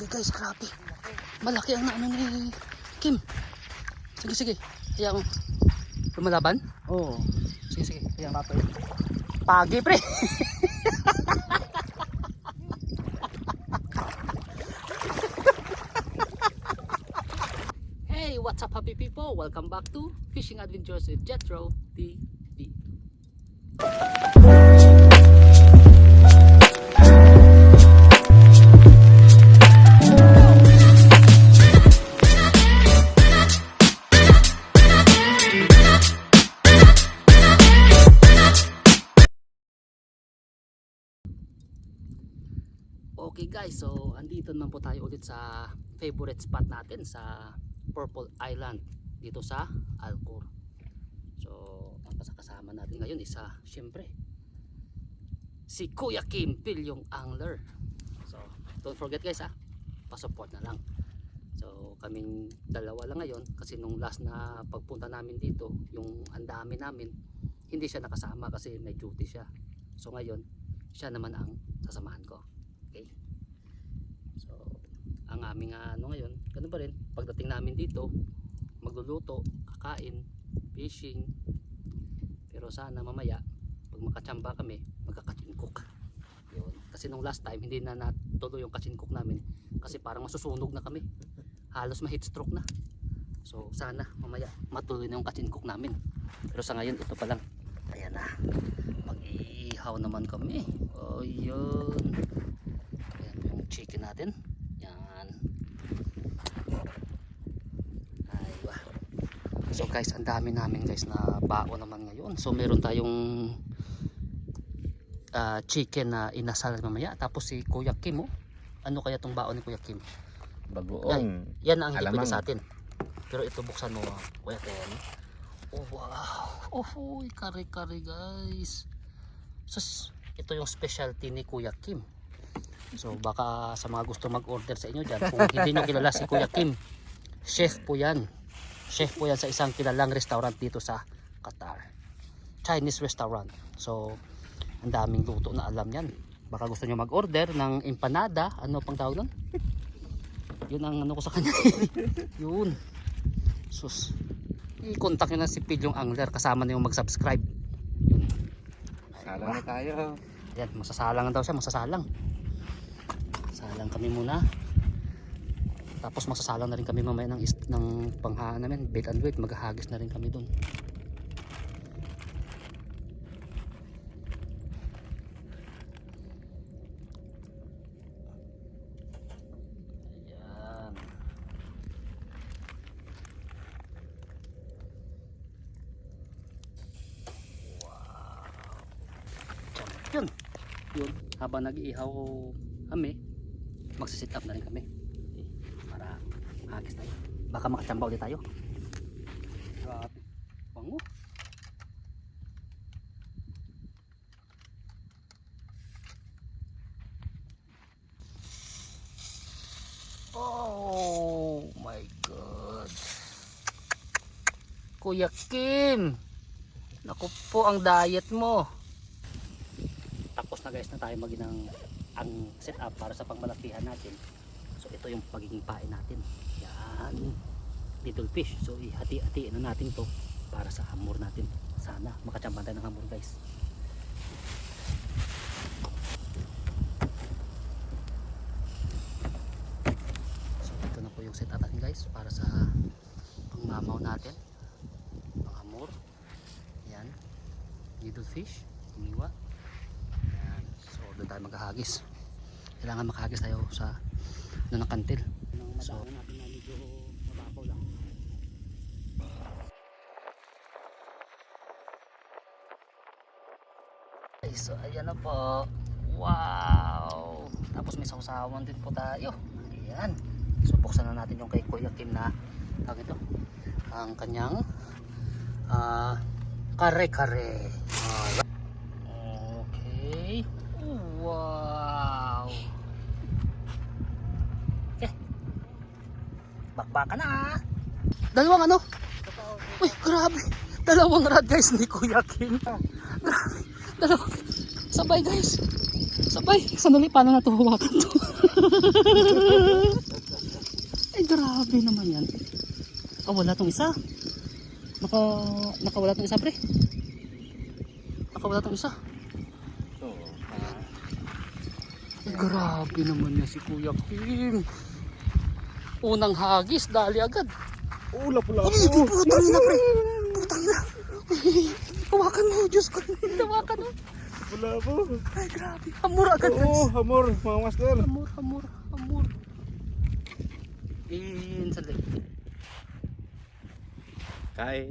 Okay guys, grabe. Malaki ang ano ni Kim. Sige, sige. Kaya ko. Lumalaban? Oo. Sige, sige. Kaya pa Pagi, pre. hey, what's up happy people? Welcome back to Fishing Adventures with Jetro TV. Okay guys, so andito naman po tayo ulit sa favorite spot natin sa Purple Island dito sa Alcor. So, ang kasama natin ngayon isa, syempre, si Kuya Kim Pil, yung angler. So, don't forget guys ha, pasupport na lang. So, kaming dalawa lang ngayon kasi nung last na pagpunta namin dito, yung ang dami namin, hindi siya nakasama kasi may duty siya. So, ngayon, siya naman ang sasamahan ko. Ang aming ah, ano ngayon, ganun pa rin. Pagdating namin dito, magluluto, kakain, fishing. Pero sana mamaya, pag makachamba kami, magkakachinkok. Yun. Kasi nung last time, hindi na natuloy yung kachinkok namin. Kasi parang masusunog na kami. Halos ma-heat stroke na. So, sana mamaya matuloy na yung kachinkok namin. Pero sa ngayon, ito pa lang. Ayan na. Mag-iihaw naman kami. Oh, yun. Ayan yung chicken natin. Yan. Aywa. So guys, ang dami namin guys na bao naman ngayon. So meron tayong ah, chicken na inasal mamaya. Tapos si Kuya Kim oh. Ano kaya tong bao ni Kuya Kim? Bagoong. Yan ang hindi sa atin. Pero ito buksan mo ah, Kuya Kim. Oh wow. Oh, uy, kare-kare guys. Sus, ito yung specialty ni Kuya Kim. So baka sa mga gusto mag-order sa inyo dyan, kung hindi nyo kilala si Kuya Kim, chef po yan. Chef po yan sa isang kilalang restaurant dito sa Qatar. Chinese restaurant. So, ang daming luto na alam yan. Baka gusto nyo mag-order ng empanada, ano pang tawag nun? Yun ang ano ko sa kanya. Yun. Sus. I-contact nyo na si yung angler kasama na yung mag-subscribe. Yun. Na tayo. Yan, masasalangan daw siya, masasalang. Salang kami muna. Tapos masasalang na rin kami mamaya ng, ng panghaan namin, bait and wait, maghahagis na rin kami dun. Champion! Yun, habang nag-iihaw kami, magsisit up na rin kami. Makagis tayo. Baka makachamba ulit tayo. Grabe. Bango. Oh my God. Kuya Kim. Naku po ang diet mo. Tapos na guys na tayo maginang ang setup para sa pangmalakihan natin. So ito yung pagiging pain natin. Yan. Little fish. So ihati-hatiin na natin to para sa hamor natin. Sana makachamba tayo ng hamor guys. So ito na po yung setup natin guys para sa pangmamaw natin. Panghamor. Yan. Little fish. Iniwa. Yan. So doon tayo maghahagis. Kailangan makahagis tayo sa nanakantil. So, natin na medyo mababaw lang. Okay, so ayan na po. Wow! Tapos may sausawan din po tayo. Ayan. So buksan na natin yung kay Kuya Kim na tawag ito. Ang kanyang ah kare-kare. Alright. Okay. Wow. Okay. Bakbakan na. Dalawang ano? Uy, grabe. Dalawang rad guys ni Kuya Kim. Grabe. Dalawang. Sabay guys. Sabay, sandali, paano na ito hawakan to? Ay, grabe naman yan. Ah, wala tong isa. Naka, nakawala tong isa, pre. Nakawala tong isa. Ah, grabe naman yan si Kuya Kim. Unang hagis, dali agad. ula pula Ay, putang ina, pre. Putang ina. Hawakan mo, Diyos ko. Hawakan mo. Pula po. Ay, grabe. Amor agad, Oo, guys. hamor, mga master. Amor, amor, amor. In, sandali. Kain.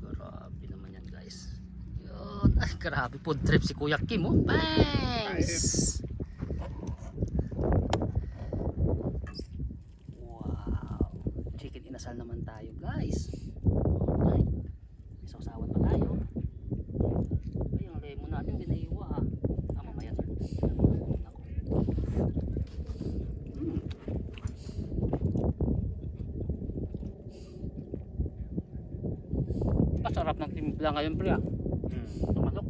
Grabe naman yan, guys. Yun. Ay, grabe. Food trip si Kuya Kim, oh. Thanks. Wow. Chicken inasal naman tayo, guys. Alright. May sausawan pa tayo. Ay, yung lemon natin, binaiwa, ah. Ah, mamaya na. Ako. Mm. Masarap ng timpla ngayon, pre, ah. Hmm. Ng manok.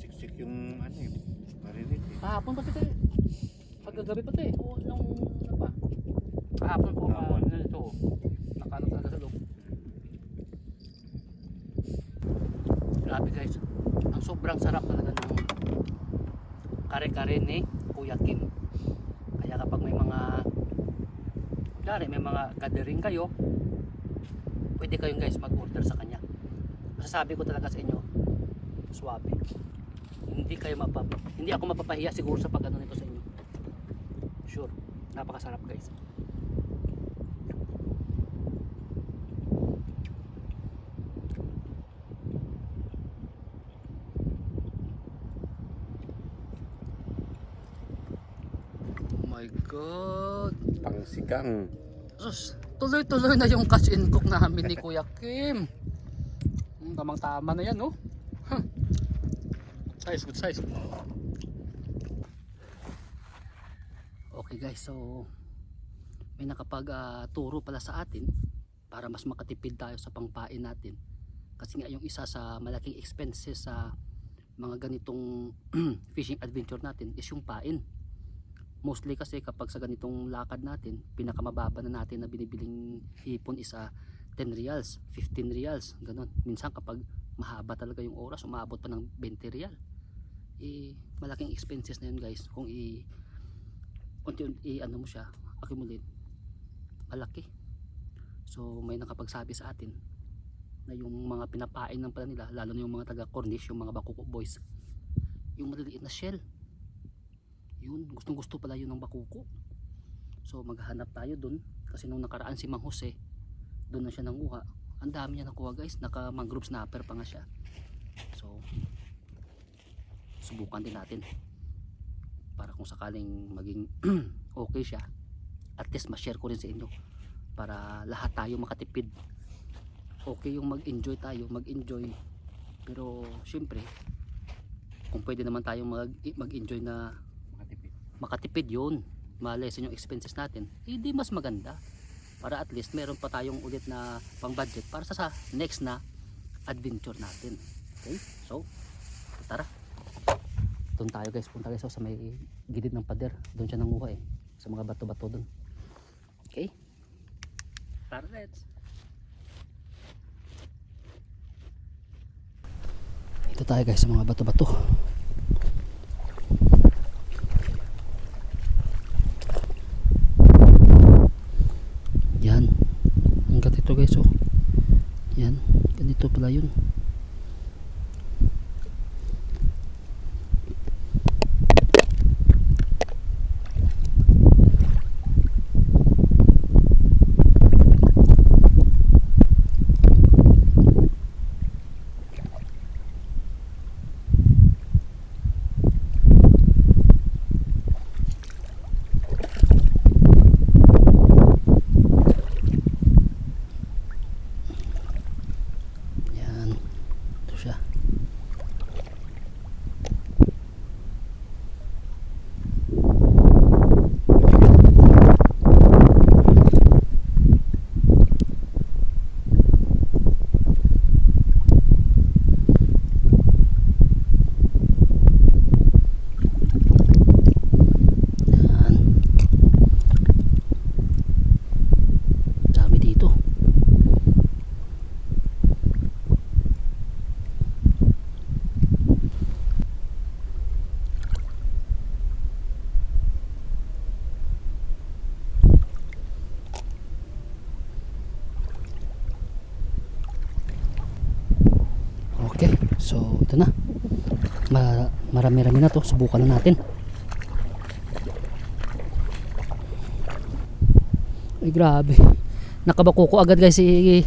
Siksik yung ano yun. Marinig eh. Kahapon pati tayo. Pagkagabi pati. O nung ano pa. Kahapon po ka Kahapon. na ito. Nakano talaga sa loob. Grabe guys. Ang sobrang sarap talaga ng kare-kare ni Kuya Kim. Kaya kapag may mga Kunyari, may mga gathering kayo, pwede kayong guys mag-order sa kanya. Masasabi ko talaga sa inyo, swabe. Hindi kayo mapap hindi ako mapapahiya siguro sa pag ano nito sa inyo. Sure napakasarap guys. Oh my god. Pangsigang. Sus, tuloy-tuloy na yung cash in cook namin ni Kuya Kim. Hmm, tamang tama na yan, no? Huh. Size, good size. Okay guys, so may nakapag ah, turo pala sa atin para mas makatipid tayo sa pangpain natin. Kasi nga yung isa sa malaking expenses sa mga ganitong fishing adventure natin is yung pain mostly kasi kapag sa ganitong lakad natin pinakamababa na natin na binibiling hipon is ah, 10 reals 15 reals ganun. Minsan kapag mahaba talaga yung oras umabot pa ng 20 real eh malaking expenses na yun guys kung i unti-unti ano mo siya accumulate. Malaki. So may nakapagsabi sa atin na yung mga pinapain ng pala nila lalo na yung mga taga Cornish yung mga Bakuko boys yung maliliit na shell yun gustong gusto pala yun ng bakuko. So maghanap tayo dun. Kasi nung nakaraan si Mang Jose doon na siya nanguha ang dami niya nakuha guys. Naka mangrove snapper pa nga siya. So subukan din natin. Para kung sakaling maging okay siya at least ma-share ko rin sa inyo. Para lahat tayo makatipid. Okay yung mag-enjoy tayo mag-enjoy. Pero syempre kung pwede naman tayo mag- mag-enjoy na Makatipid. yun. Malesen yung expenses natin. Hindi mas maganda. Para at least meron pa tayong ulit na pang budget para sa, sa next na adventure natin. Okay? So tara. Doon tayo guys. Punta guys sa may gilid ng pader. Doon siya nanguha eh. Sa mga bato bato doon. Okay? Tara let's. Ito tayo guys sa mga bato bato Yan. Hanggat ito guys oh. Yan. Ganito pala yun. Yan. So, ito na. Ma marami-rami na to. Subukan na natin. Ay, grabe. Nakabako ko agad guys si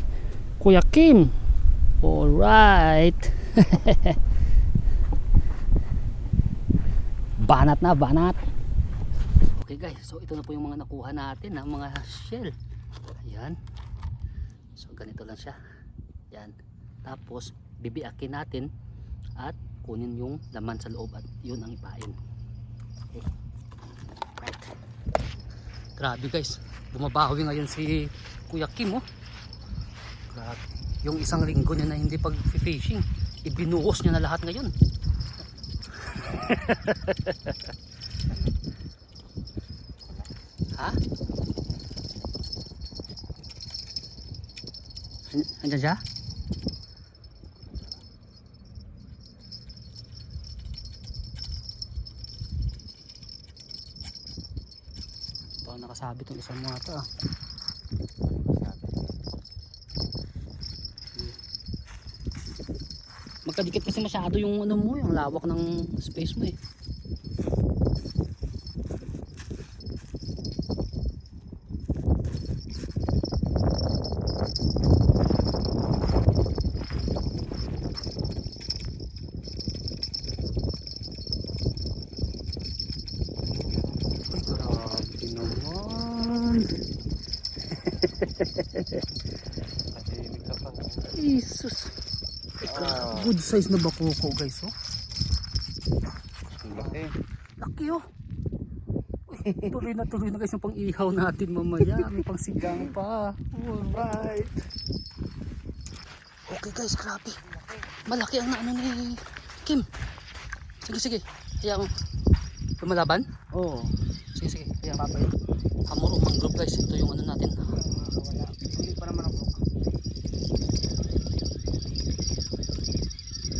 Kuya Kim. Alright. banat na, banat. Okay guys, so ito na po yung mga nakuha natin na mga shell. Ayan. So ganito lang siya. Yan. Tapos bibiakin natin at kunin yung laman sa loob at yun ang ipain. Okay. Right. Grabe guys. Bumabawi ngayon si Kuya Kim oh. Grabe. Yung isang linggo niya na hindi pag-fishing, ibinuhos niya na lahat ngayon. ha? An- Andyan siya? Baka nakasabit yung isang mga ito ah. Magkadikit kasi masyado yung ano mo, yung lawak ng space mo eh. Ay, grabe naman. Tahimik ka pa. Jesus. Ay, gra- Good size na bakoko guys oh. Ang laki. Laki oh. Tuloy na tuloy na guys yung pang ihaw natin mamaya. May pang sigang pa. Alright. Okay guys, grabe. Malaki ang naano ni Kim. Sige, sige. Hayaan mo. Lumalaban? Oo. Sige, sige. Hayaan mo. Hamor o mangrove guys. Ito yung ano natin. Wala. Hindi pa naman ako.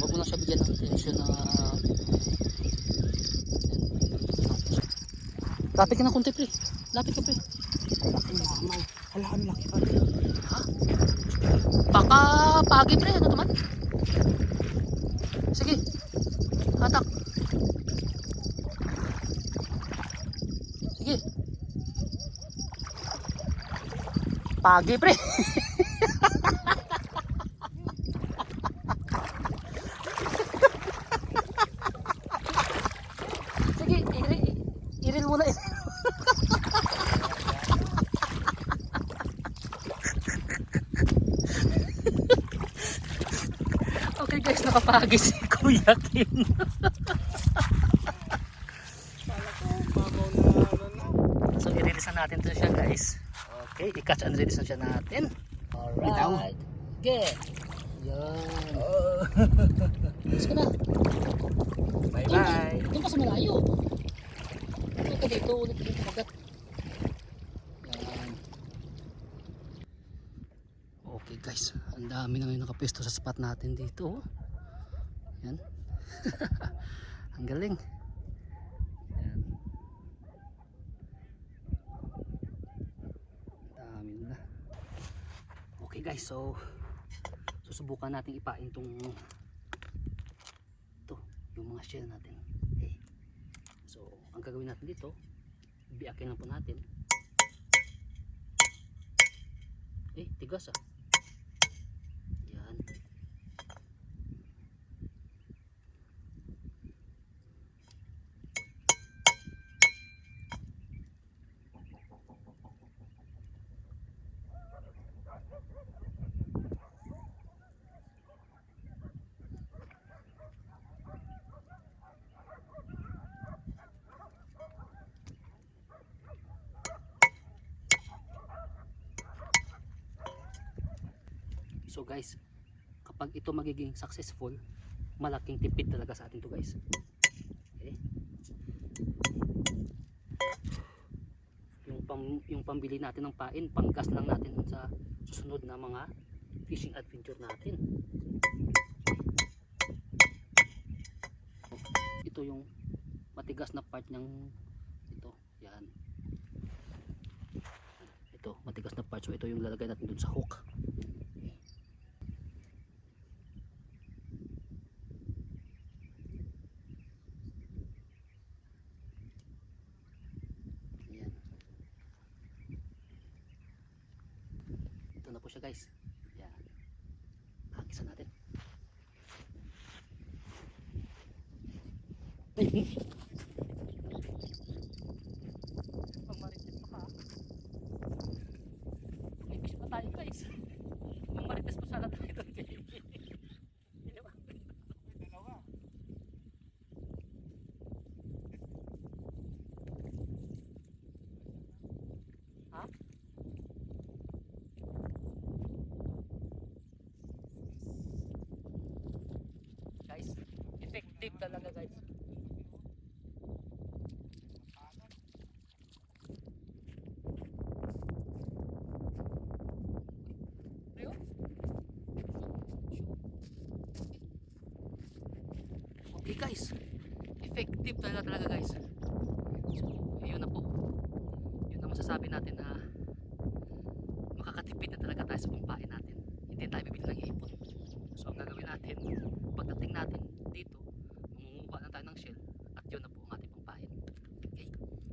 Huwag mo na siya bigyan ng attention na... Lapit ka na konti pre. Lapit ka pre. Laki naman. Hala, ang laki pa. Baka pagi pre, ano naman? Sige. Hatak. Sige. Pagi pre. Sige, iril, iril mo na. Okay nakapagi si Kuya na. So, i-release na natin to siya guys. Okay, i-catch and release na siya natin. Bitaw. Alright. Okay. Yan. Release ka na. Bye bye. Doon ka sa malayo. Doon ka dito, ulit dito kagat. Yan. Okay guys, ang dami na ngayon nakapesto sa spot natin dito. oh. Yan. ang galing. Yan. Dami na. Okay guys, so susubukan natin ipain tong ito, yung mga shell natin. Okay. So, ang gagawin natin dito, biakin lang po natin. Eh, tigas ah. Yan. So guys, kapag ito magiging successful, malaking tipid talaga sa atin to guys. Okay? Yung pam yung pambili natin ng pain, panggas lang natin sa susunod na mga fishing adventure natin. Ito yung matigas na part ng ito. Yan. Ito, matigas na part. So ito yung lalagay natin dun sa hook. siya guys. Yan. Hakisan natin. Mamarites pa ka. May fish pa tayo guys. Mamarites pa sana tayo doon. Hindi ba? Dalawa. Ha? Guys, effective talaga guys. Ayun. Okay guys, effective talaga talaga guys. So, yun na po. Yun ang masasabi natin na makakatipid na talaga tayo sa pampain natin. Hindi tayo bibili ng ipon. So ang gagawin natin, pagdating natin dito, mangunguha na tayo ng shell at yun na po ang ating pampain. Okay,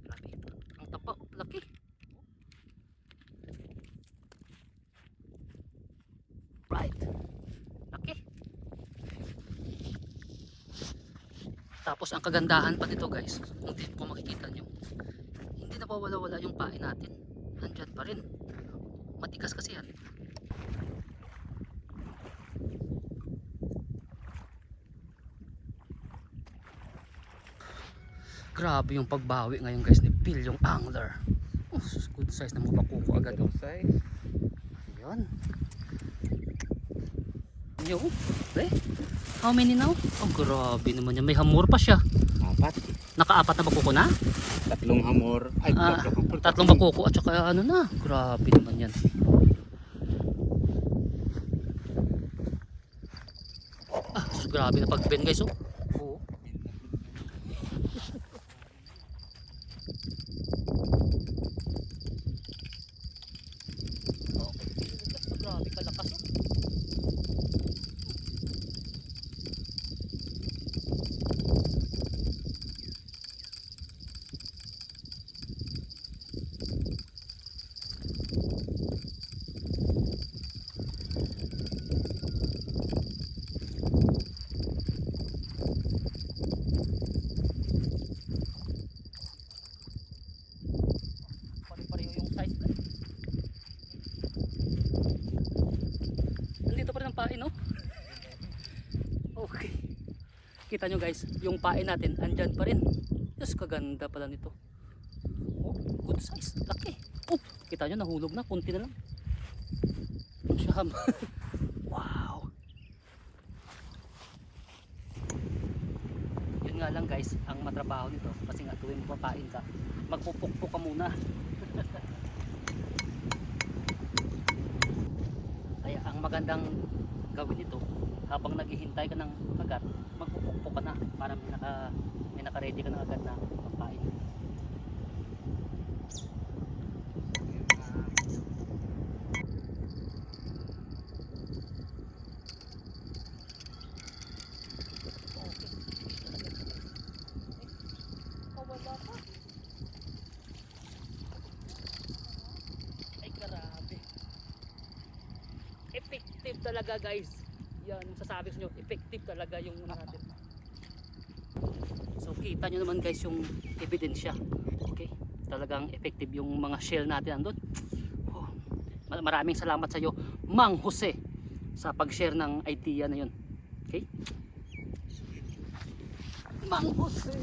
grabe. Ang taba, laki. Right. Laki. Tapos ang kagandahan pa dito guys, kung dito kung makikita nyo, hindi nawawala-wala yung pain natin. Andyan pa rin. Matigas kasi yan. Grabe yung pagbawi ngayon guys ni Phil yung angler. Oh, good size na mabakuko agad. Oh. Ganong size. Yan. Yo, eh. How many now? Oh, grabe naman yan. May hamor pa siya. Apat. Nakaapat na bakuko na? Tatlong hamor. Ay, Ah, tatlong. Tatlong bakuko at saka ano na. Grabe naman yan. Ah, sus, grabe na pag-bend guys oh. Oo. Okay. Grabe kalakas oh. Pare-pareho yung size na. Nandito pa rin ang pain, no? Okay. Kita nyo guys, yung pain natin, andyan pa rin. Yes, kaganda pala nito. Oh, good size. Laki. Oh, kita nyo, nahulog na. Kunti na lang. Siyam. wow. Yun nga lang guys, ang matrabaho nito. Kasi nga tuwing papain ka, magpupukpok ka muna. Kaya ang magandang gawin nito, habang naghihintay ka ng agat, magpupukpok ka na para may naka may naka-ready ka ng agad na pampain. Wala pa. Ay, grabe. Effective talaga, guys. Yan, yung sasabi ko sa inyo, effective talaga yung ano natin. So, kita nyo naman guys yung ebidensya. Okay? Talagang effective yung mga shell natin andun. Oh, ma- maraming salamat sa iyo, Mang Jose, sa pag-share ng idea na yun. Okay? Mang Jose!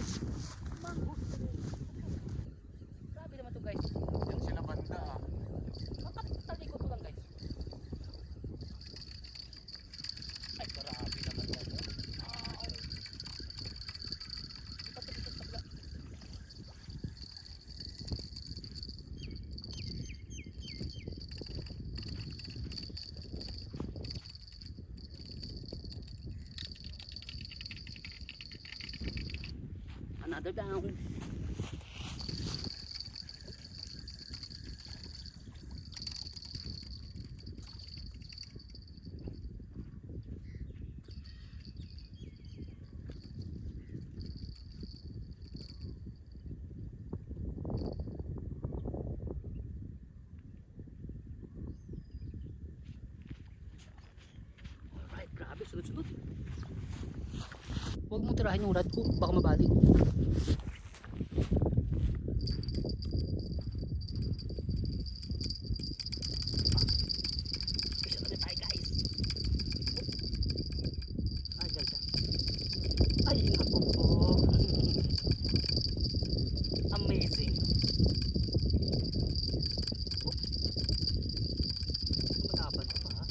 Another down. Tirahin yung rod ko, baka mabali. Push ulit tayo guys. Ay, dyan siya. Ay, naku po. Amazing. Oh. Malaban pa ha?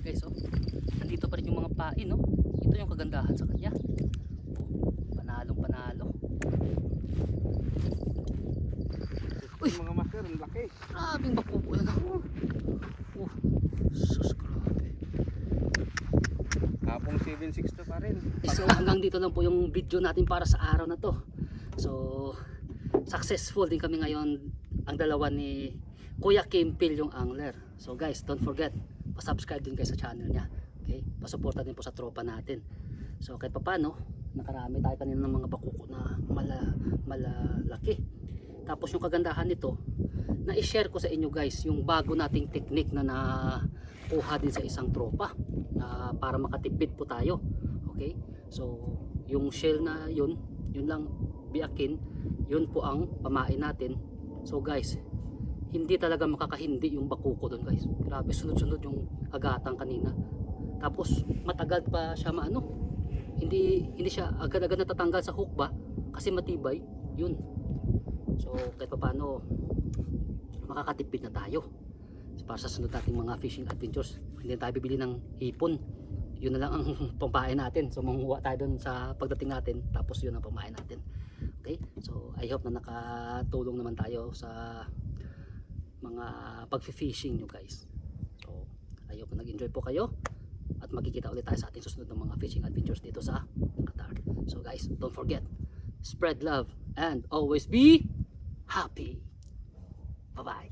guys oh nandito pa rin yung mga pain no ito yung kagandahan sa kanya oh, panalong panalo Uy! Yung mga master, ang laki. grabing bakuko yan oh. oh sus grabe Kapong 762 pa rin. so hanggang dito lang po yung video natin para sa araw na to. So successful din kami ngayon ang dalawa ni Kuya Kimpil yung angler. So guys don't forget pasubscribe din kayo sa channel niya. Okay? Pasuporta din po sa tropa natin. So kahit pa paano nakarami tayo kanina ng mga bakuko na mala, malalaki. Tapos yung kagandahan nito na i-share ko sa inyo guys yung bago nating technique na nakuha din sa isang tropa na para makatipid po tayo. Okay? So yung shell na yun yun lang biakin yun po ang pamain natin. So guys hindi talaga makakahindi yung bakuko doon guys. Grabe sunod-sunod yung agatang kanina. Tapos matagal pa siya maano. Hindi hindi siya agad-agad natatanggal sa hook ba? Kasi matibay yun. So kahit pa paano makakatipid na tayo para sa sunod nating mga fishing adventures hindi tayo bibili ng hipon. Yun na lang ang pampain natin. So manguha tayo dun sa pagdating natin. Tapos yun ang pampain natin. Okay? So I hope na nakatulong naman tayo sa mga pag-fishing nyo guys. So I hope na nag-enjoy po kayo. At magkikita ulit tayo sa ating susunod ng mga fishing adventures dito sa Qatar. So guys don't forget spread love and always be happy. Bye bye